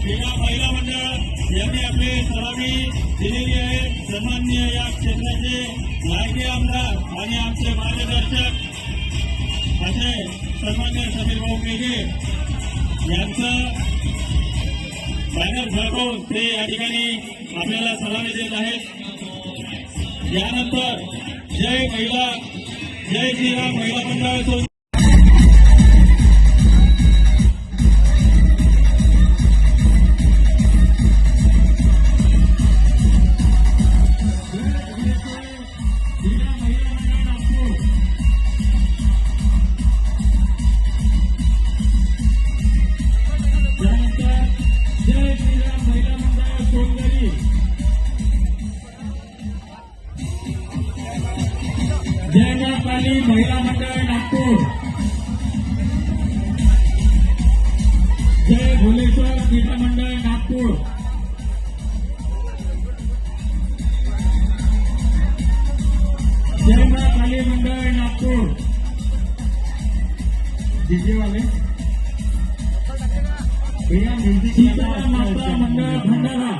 जय क्रीडा महिला मंडळ यांनी आपले सलामी दिलेली आहे. सन्मान्य या क्षेत्राचे लाडके आमदार आणि आमचे मार्गदर्शक असे सन्मान्य समीर भाऊ मेघे यांचं बॅनर झळकवून ते या ठिकाणी आपल्याला सलामी देत आहेत. यानंतर जय महिला जय श्रीराम महिला मंडळ जय मा काली महिला मंडळ नागपूर जय भुलेश्वर क्रीडा मंडळ नागपूर जय मा काली मंडळ नागपूर डीजे वाले भैया म्युझिक सीताराम माता मंडळ भंडारा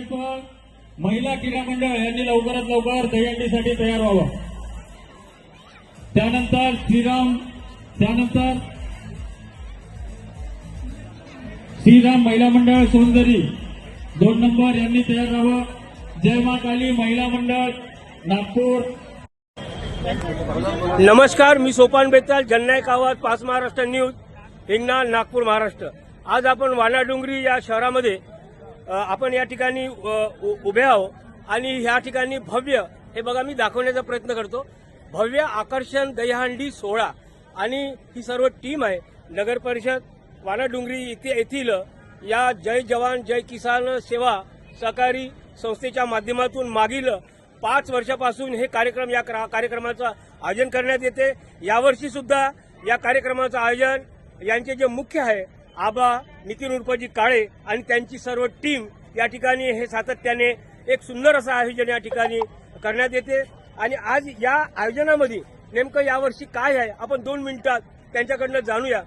जय महिला क्रीडा मंडळ यांनी लवकरात लवकर दहीहंडीसाठी तयार व्हावं. त्यानंतर श्रीराम त्यानंतर श्रीराम महिला मंडळ सोनदरी दोन नंबर यांनी तयार राहावं जय मा काली महिला मंडळ नागपूर. नमस्कार मी सोपान बेताल जननायक आवाज पाच महाराष्ट्र न्यूज हिंगणा नागपूर महाराष्ट्र. आज आपण वानाडुंगरी या शहरामध्ये आपण या ठिकाणी उ- उभे आहो आणि ह्या ठिकाणी भव्य हे बघा मी दाखवण्याचा प्रयत्न करतो. भव्य आकर्षण दहीहंडी सोहळा आणि ही सर्व टीम आहे. नगर परिषद वानाडुंगरी इथे येथील या जय जवान जय किसान सेवा सहकारी संस्थेच्या माध्यमातून मागील पाच वर्षापासून हे कार्यक्रम या कार्यक्रमाचं आयोजन करण्यात येते. यावर्षी सुद्धा या कार्यक्रमाचं आयोजन यांचे जे मुख्य आहे आबा नितीन उर्फजी काळे आणि त्यांची सर्व टीम या ठिकाणी हे सातत्याने एक सुंदर असं आयोजन या ठिकाणी करण्यात येते. आणि आज या आयोजनामध्ये नेमकं यावर्षी काय आहे आपण दोन मिनिटात त्यांच्याकडनं जाणूया.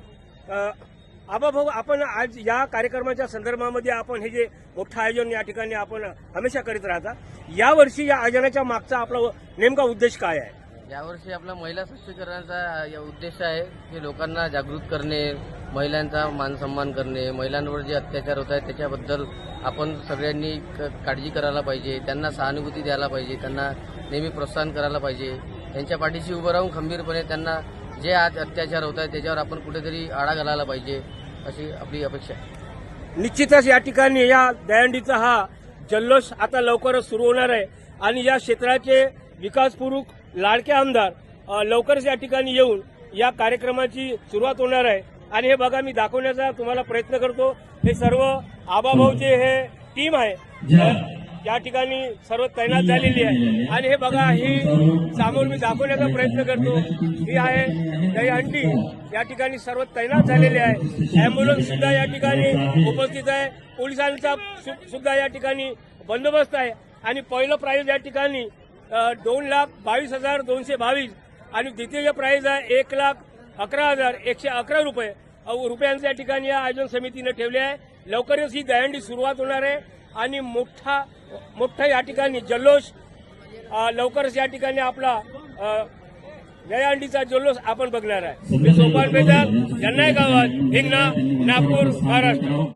आबा भाऊ आपण आज या कार्यक्रमाच्या संदर्भामध्ये आपण हे जे मोठं आयोजन या ठिकाणी आपण हमेशा करीत राहता यावर्षी या आयोजनाच्या मागचा आपला नेमका उद्देश काय आहे? यावर्षी आपला महिला सक्षमीकरणाचा या उद्देश आहे की लोकांना जागृत करणे महिलांचा मान सन्मान करणे महिलांवर जे अत्याचार होत आहेत त्याच्याबद्दल आपण सगळ्यांनी क- काळजी करायला पाहिजे त्यांना सहानुभूती द्यायला पाहिजे त्यांना नेहमी प्रोत्साहन करायला पाहिजे. त्यांच्या पाठीशी उभं राहून खंबीरपणे त्यांना जे आज अत्याचार होत आहेत त्याच्यावर आपण कुठेतरी आळा घालायला पाहिजे अशी आपली अपेक्षा आहे. निश्चितच या ठिकाणी या दयांडीचा हा जल्लोष आता लवकरच सुरू होणार आहे. आणि या क्षेत्राचे विकासपूर्वक लाडके आमदार लवकरच या ठिकाणी येऊन या कार्यक्रमाची सुरुवात होणार आहे. आणि हे बघा मी दाखवण्याचा तुम्हाला प्रयत्न करतो. हे सर्व आबाभाऊचे हे टीम आहे. या ठिकाणी सर्व तैनात झालेली आहे. आणि हे बघा ही समोर मी दाखवण्याचा प्रयत्न करतो. ही आहे दहीहंडी या ठिकाणी सर्व तैनात झालेले आहे. अँब्युलन्स सुद्धा या ठिकाणी उपस्थित आहे. पोलिसांचा सुद्धा या ठिकाणी बंदोबस्त आहे. आणि पहिलं प्राइज या ठिकाणी दोन लाख बावीस हजार दोनशे बावीस आणि द्वितीय प्राइज आहे एक लाख अकरा हजार एकशे अकरा रुपये. रुपयांचे या ठिकाणी या आयोजन समितीने ठेवले आहे. लवकरच ही दहंडी सुरुवात होणार आहे आणि मोठा मोठा या ठिकाणी जल्लोष लवकरच या ठिकाणी आपला अ, दहीहंडीचा जल्लोष आपण बघणार आहे. मी सोपान बेदार जन्नाय गावात हिंगणा नागपूर महाराष्ट्र.